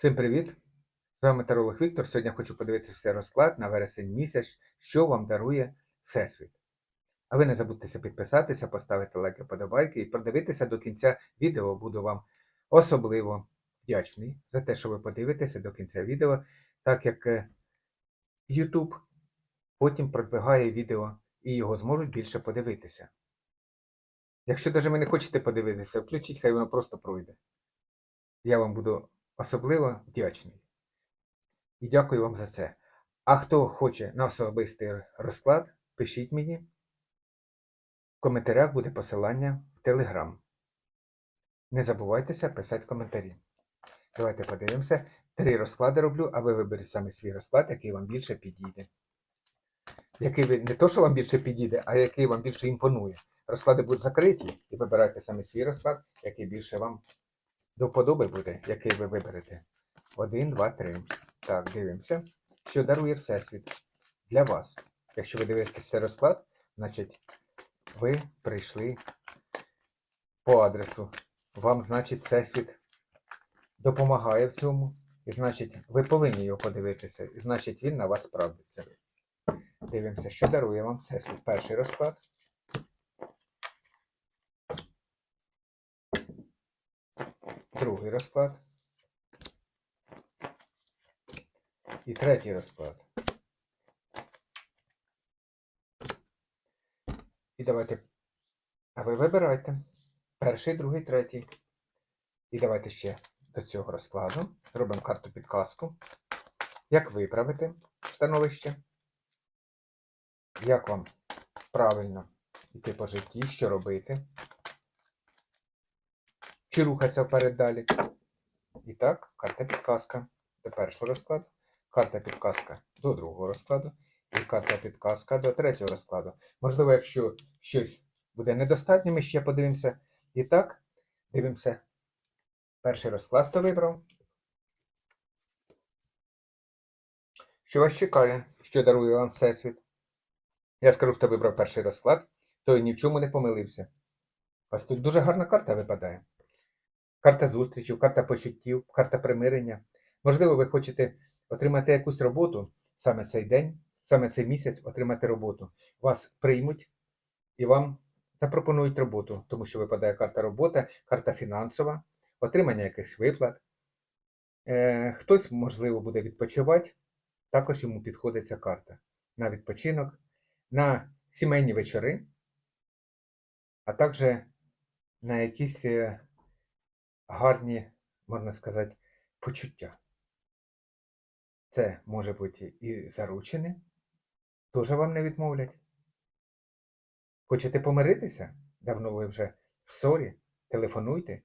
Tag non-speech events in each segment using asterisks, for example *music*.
Всім привіт! З вами Таролог Віктор. Сьогодні хочу подивитися розклад на вересень місяць, що вам дарує Всесвіт. А ви не забудьте підписатися, поставити лайки, подобайки і продивитися до кінця відео. Буду вам особливо вдячний за те, що ви подивитеся до кінця відео, так як е, YouTube потім продвигає відео і його зможуть більше подивитися. Якщо навіть ви не хочете подивитися, включіть, хай воно просто пройде. Я вам буду особливо вдячний. І дякую вам за це. А хто хоче на особистий розклад, пишіть мені. В коментарях буде посилання в Телеграм. Не забувайтеся писати коментарі. Давайте подивимося. Три розклади роблю, а ви виберіть саме свій розклад, який вам більше підійде. Який ви не то, що вам більше підійде, а який вам більше імпонує. Розклади будуть закриті, і вибирайте саме свій розклад, який більше вам до вподоби буде, який ви виберете. Один, два, три. Так, дивимося. Що дарує Всесвіт для вас. Якщо ви дивитесь цей розклад, значить ви прийшли по адресу. Вам, значить, Всесвіт допомагає в цьому. І значить, ви повинні його подивитися. І значить, він на вас справдиться. Дивимося, що дарує вам Всесвіт. Перший розклад. Другий розклад. І третій розклад. І давайте. А ви вибирайте. Перший, другий, третій. І давайте ще до цього розкладу. Робимо карту підказку. Як виправити становище? Як вам правильно йти по житті, що робити? Чи рухатися вперед далі? І так, карта підказка до першого розкладу, карта підказка до другого розкладу і карта підказка до третього розкладу. Можливо, якщо щось буде недостатньо, ми ще подивимося. І так, дивимося. Перший розклад, хто вибрав. Що вас чекає, що дарує вам Всесвіт? Я скажу, хто вибрав перший розклад, той ні в чому не помилився. Ось тут дуже гарна карта випадає. Карта зустрічів, карта почуттів, карта примирення. Можливо, ви хочете отримати якусь роботу саме цей день, саме цей місяць отримати роботу. Вас приймуть і вам запропонують роботу, тому що випадає карта робота, карта фінансова, отримання якихось виплат. Е, Хтось, можливо, буде відпочивати, також йому підходить ця карта на відпочинок, на сімейні вечори, а також на якісь е, гарні, можна сказати, почуття. Це може бути і заручені, теж вам не відмовлять. Хочете помиритися? Давно ви вже в ссорі, телефонуйте,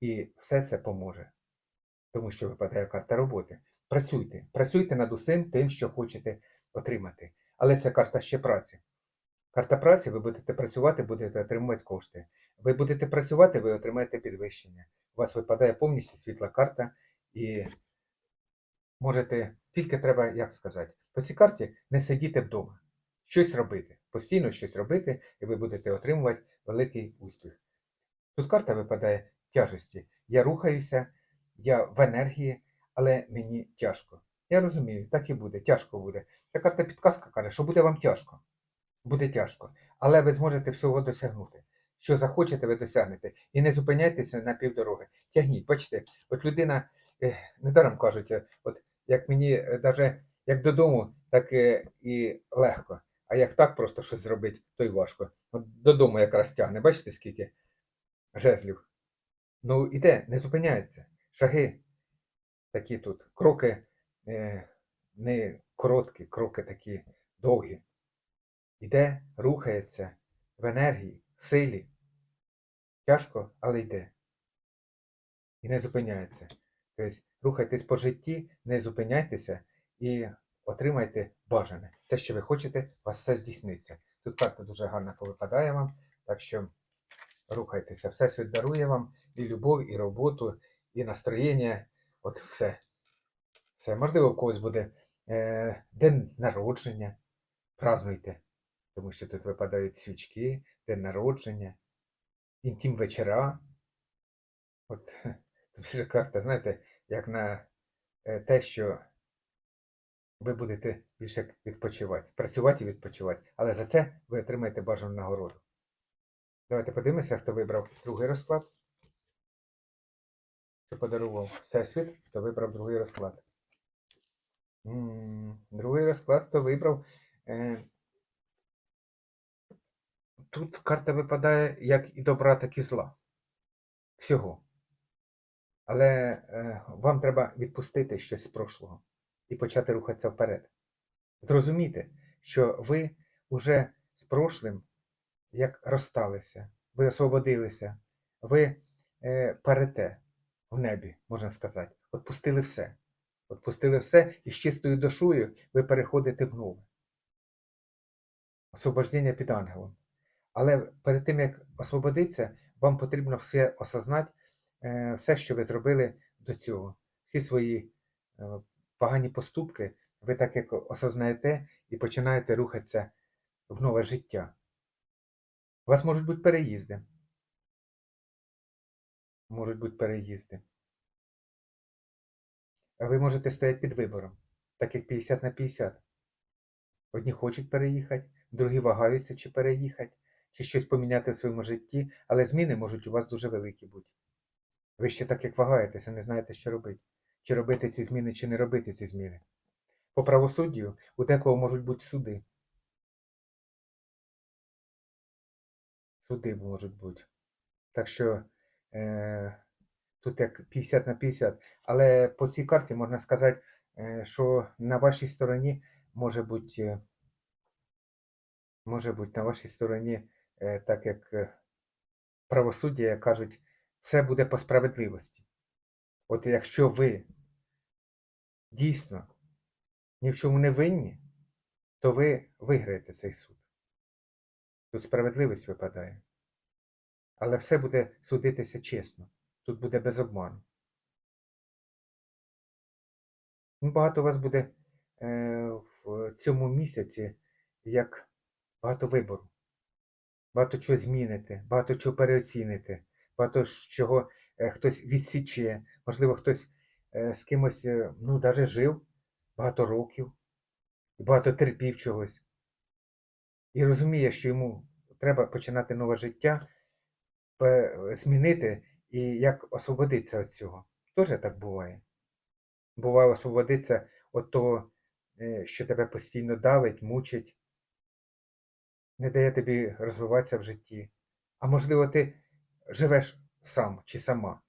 і все це поможе. Тому що випадає карта роботи. Працюйте, працюйте над усім тим, що хочете отримати. Але це карта ще праці. Карта праці, ви будете працювати, будете отримувати кошти. Ви будете працювати, ви отримаєте підвищення. У вас випадає повністю світла карта, і можете, тільки треба, як сказати, по цій карті не сидіти вдома, щось робити, постійно щось робити, і ви будете отримувати великий успіх. Тут карта випадає тяжесті. Я рухаюся, я в енергії, але мені тяжко. Я розумію, так і буде, тяжко буде. Ця карта підказка каже, що буде вам тяжко. Буде тяжко, але ви зможете всього досягнути. Що захочете, ви досягнете. І не зупиняйтеся на півдороги. Тягніть, бачите, от людина, е, недаром кажуть, е, от як мені навіть як додому, так е, і легко. А як так просто щось зробити, то й важко. От додому якраз тягне, бачите, скільки жезлів. Ну, іде, не зупиняється. Шаги такі тут, кроки е, не короткі, кроки такі довгі. Іде, рухається в енергії, в силі. Тяжко, але йде. І не зупиняється. Тобто рухайтесь по житті, не зупиняйтеся і отримайте бажане. Те, що ви хочете, у вас все здійсниться. Тут карта дуже гарно повипадає вам, так що рухайтеся. Всесвіт дарує вам і любов, і роботу, і настроєння. От все. Все. Можливо, у когось буде е, день народження. Празднуйте. Тому що тут випадають свічки, день народження, інтим вечора. От тут же карта, знаєте, як на е, те, що ви будете більше відпочивати, працювати і відпочивати, але за це ви отримаєте бажану нагороду. Давайте подивимося, хто вибрав другий розклад. Що подарував Всесвіт, хто вибрав другий розклад. М, Другий розклад, хто вибрав. Е, Тут карта випадає як і добра, так і зла. Всього. Але е, вам треба відпустити щось з прошлого і почати рухатися вперед. Зрозумійте, що ви вже з прошлим як розсталися, ви освободилися, ви е, парите в небі, можна сказати. Отпустили все. Отпустили все і з чистою душою ви переходите в нове. Освобождення під ангелом. Але перед тим, як освободитися, вам потрібно все осознати, е, все, що ви зробили до цього. Всі свої е, погані поступки, ви так як осознаєте і починаєте рухатися в нове життя. У вас можуть бути переїзди. Можуть бути переїзди. Ви можете стояти під вибором, так як 50 на 50. Одні хочуть переїхати, другі вагаються, чи переїхати, чи щось поміняти в своєму житті, але зміни можуть у вас дуже великі бути. Ви ще так як вагаєтеся, не знаєте, що робити. Чи робити ці зміни, чи не робити ці зміни. По правосуддю у декого можуть бути суди. Суди можуть бути. Так що е, тут як 50 на 50. Але по цій карті можна сказати, е, що на вашій стороні може бути, е, може бути на вашій стороні, так як е, правосуддя, як кажуть, все буде по справедливості. От якщо ви дійсно ні в чому не винні, то ви виграєте цей суд. Тут справедливість випадає. Але все буде судитися чесно. Тут буде без обману. Ну, Багато у вас буде е, в цьому місяці як багато вибору. Багато чого зміните, багато чого переоціните, багато чого е, хтось відсіче, можливо, хтось е, з кимось, е, ну, навіть жив багато років, багато терпів чогось. І розуміє, що йому треба починати нове життя, змінити і як освободитися від цього. Теж так буває. Буває освободитися від того, що тебе постійно давить, мучить, не дає тобі розвиватися в житті. А можливо, ти живеш сам чи сама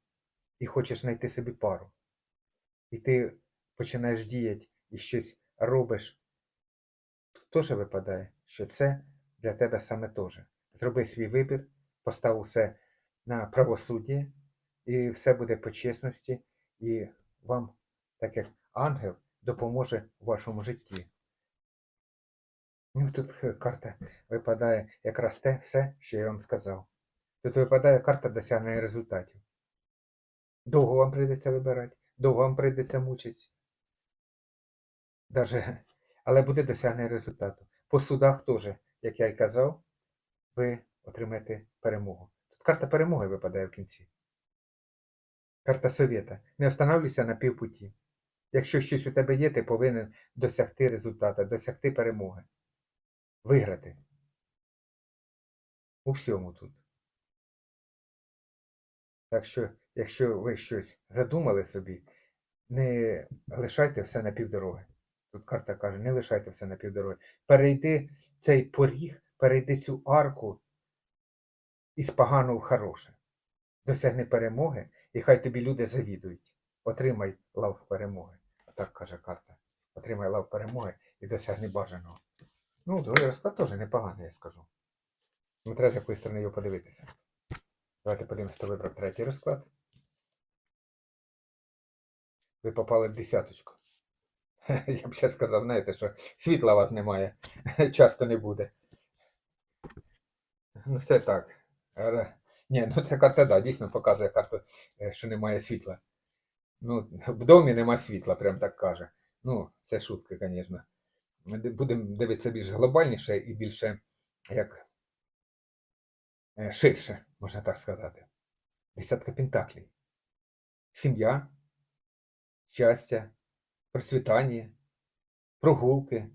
і хочеш знайти собі пару. І ти починаєш діяти і щось робиш. Тут теж випадає, що це для тебе саме теж. Зроби свій вибір, постав усе на правосуддя, і все буде по чесності, і вам, так як ангел, допоможе у вашому житті. Ну, тут е, карта випадає якраз те все, що я вам сказав. Тут випадає карта досягнення результатів. Довго вам прийдеться вибирати, довго вам прийдеться мучитися. Але буде досягнення результату. По судах теж, як я й казав, ви отримаєте перемогу. Тут карта перемоги випадає в кінці. Карта совєта. Не останавлюйся на півпуті. Якщо щось у тебе є, ти повинен досягти результату, досягти перемоги. Виграти. У всьому тут. Так що, якщо ви щось задумали собі, не лишайте все на півдороги. Тут карта каже, не лишайте все на півдороги. Перейди цей поріг, перейди цю арку із поганого в хороше. Досягни перемоги, і хай тобі люди завідують. Отримай лав перемоги. Так каже карта. Отримай лав перемоги і досягни бажаного. Ну, другий розклад теж непоганий, я скажу. Ну, треба з якої сторони його подивитися. Давайте подивимося, хто вибрав третій розклад. Ви попали в десяточку. *laughs* Я б ще сказав, знаєте, що світла у вас немає, *laughs* часто не буде. Ну, все так. Ні, ну ця карта, да, дійсно показує карту, е, що немає світла. Ну, в домі нема світла, прям так каже. Ну, це шутка, звісно. Ми будемо дивитися більш глобальніше і більше як е, ширше, можна так сказати. Десятка пентаклей. Сім'я, щастя, процвітання, прогулки.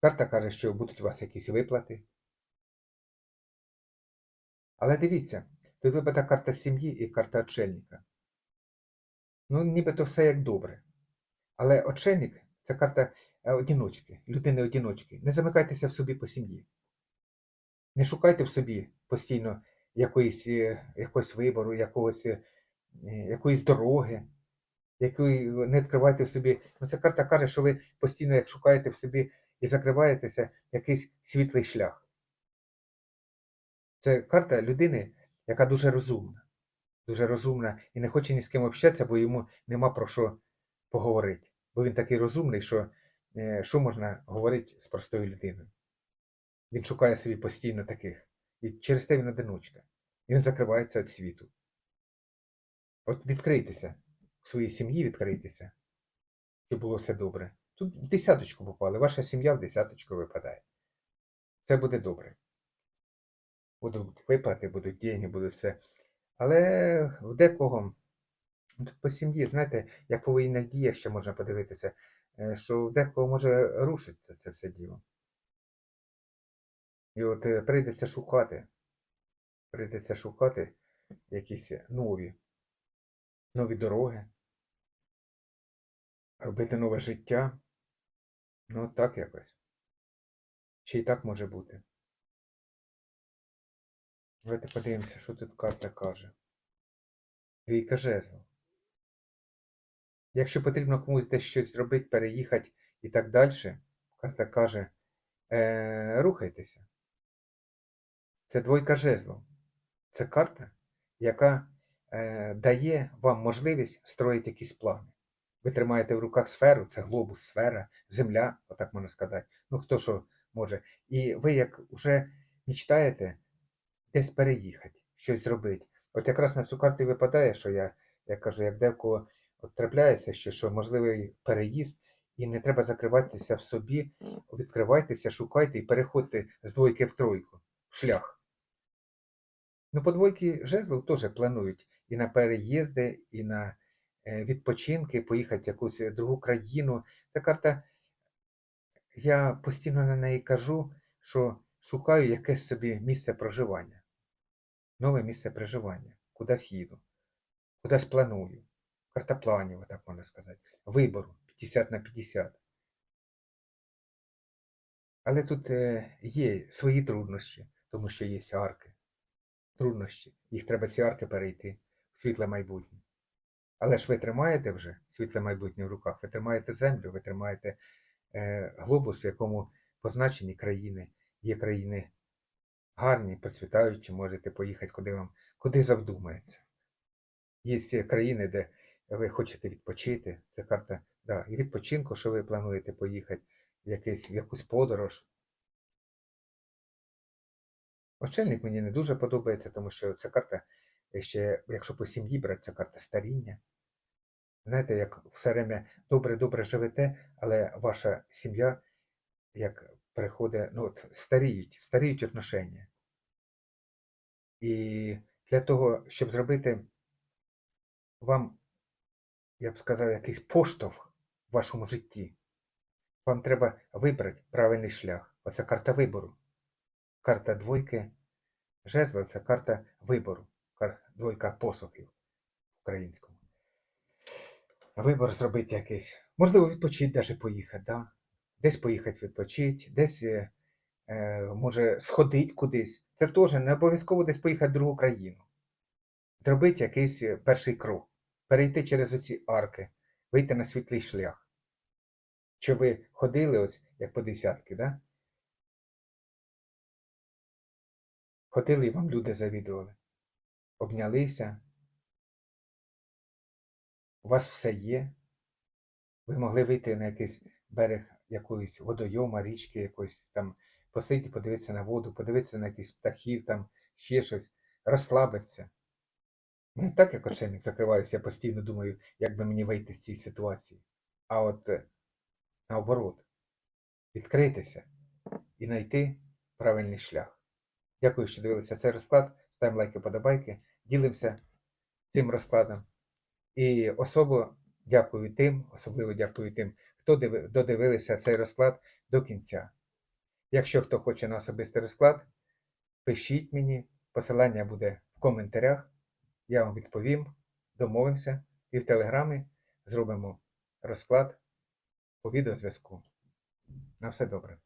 Карта каже, що будуть у вас якісь виплати. Але дивіться, тут випадає карта сім'ї і карта очельника. Ну, нібито все як добре. Але очельник це карта е, одіночки, людини-одіночки. Не замикайтеся в собі по сім'ї. Не шукайте в собі постійно якоїсь, е, якогось вибору, якогось, е, якоїсь дороги, якої не відкривайте в собі. Ну, ця карта каже, що ви постійно як шукаєте в собі і закриваєтеся якийсь світлий шлях. Це карта людини, яка дуже розумна. Дуже розумна і не хоче ні з ким общатися, бо йому нема про що поговорити. Бо він такий розумний, що е, що можна говорити з простою людиною. Він шукає собі постійно таких. І через те він одиночка. І він закривається від світу. От відкрийтеся в своїй сім'ї, відкрийтеся, щоб було все добре. Тут в десяточку попали, ваша сім'я в десяточку випадає. Це буде добре. Будуть виплати, будуть деньги, будуть все. Але в декого по сім'ї, знаєте, як по воєнних діях ще можна подивитися, е, що декого може рушитися це все діло. І от е, прийдеться шукати, прийдеться шукати якісь нові, нові дороги, робити нове життя. Ну, так якось. Чи і так може бути. Давайте подивимося, що тут карта каже. Двійка жезлов. Якщо потрібно комусь десь щось робити, переїхати і так далі, карта каже, е, рухайтеся. Це двойка жезлов. Це карта, яка е, дає вам можливість строїти якісь плани. Ви тримаєте в руках сферу, це глобус, сфера, земля, отак можна сказати. Ну хто що може. І ви як вже мечтаєте десь переїхати, щось зробити. От якраз на цю карту і випадає, що я, я кажу, як декого от трапляється, що, що можливий переїзд, і не треба закриватися в собі, відкривайтеся, шукайте і переходьте з двойки в тройку, в шлях. Ну, по двойки жезлов теж планують і на переїзди, і на е, відпочинки, поїхати в якусь другу країну. Ця карта, я постійно на неї кажу, що шукаю якесь собі місце проживання, нове місце проживання, кудись їду, кудись планую. Карта планів, так можна сказати, вибору 50 на 50. Але тут е, є свої труднощі, тому що є арки. Труднощі. Їх треба ці арки перейти в світле майбутнє. Але ж ви тримаєте вже світле майбутнє в руках, ви тримаєте землю, ви тримаєте е, глобус, в якому позначені країни. Є країни гарні, процвітаючі, можете поїхати, куди вам, куди завдумається. Є країни, де ви хочете відпочити. Це карта да, і відпочинку, що ви плануєте поїхати в, якийсь, в якусь подорож. Очельник мені не дуже подобається, тому що ця карта, ще, якщо по сім'ї брати, це карта старіння. Знаєте, як все время добре-добре живете, але ваша сім'я, як приходить, ну, от, старіють, старіють отношення. І для того, щоб зробити вам, я б сказав, якийсь поштовх в вашому житті, вам треба вибрати правильний шлях. Оце карта вибору. Карта двойки жезла це карта вибору. Двойка посухів українському. Вибор зробити якийсь. Можливо, відпочити, навіть поїхати, да? десь поїхати відпочити, десь е, е, може сходити кудись. Це теж не обов'язково десь поїхати в другу країну. Зробити якийсь е, перший крок, перейти через оці арки, вийти на світлий шлях. Що ви ходили ось як по десятки, да? Ходили і вам люди завідували. Обнялися. У вас все є. Ви могли вийти на якийсь берег якоїсь водойома, річки, якоїсь там посидіти, подивитися на воду, подивитися на якісь птахів, там ще щось, розслабитися. Ну і так як очельник закриваюся, я постійно думаю, як би мені вийти з цієї ситуації. А от е, наоборот, відкритися і знайти правильний шлях. Дякую, що дивилися цей розклад. Ставимо лайки, подобайки, ділимося цим розкладом. І особо Дякую тим, особливо дякую тим, хто диви- додивилися цей розклад до кінця. Якщо хто хоче на особистий розклад, пишіть мені, посилання буде в коментарях. Я вам відповім, домовимося і в телеграмі зробимо розклад по відеозв'язку. На все добре.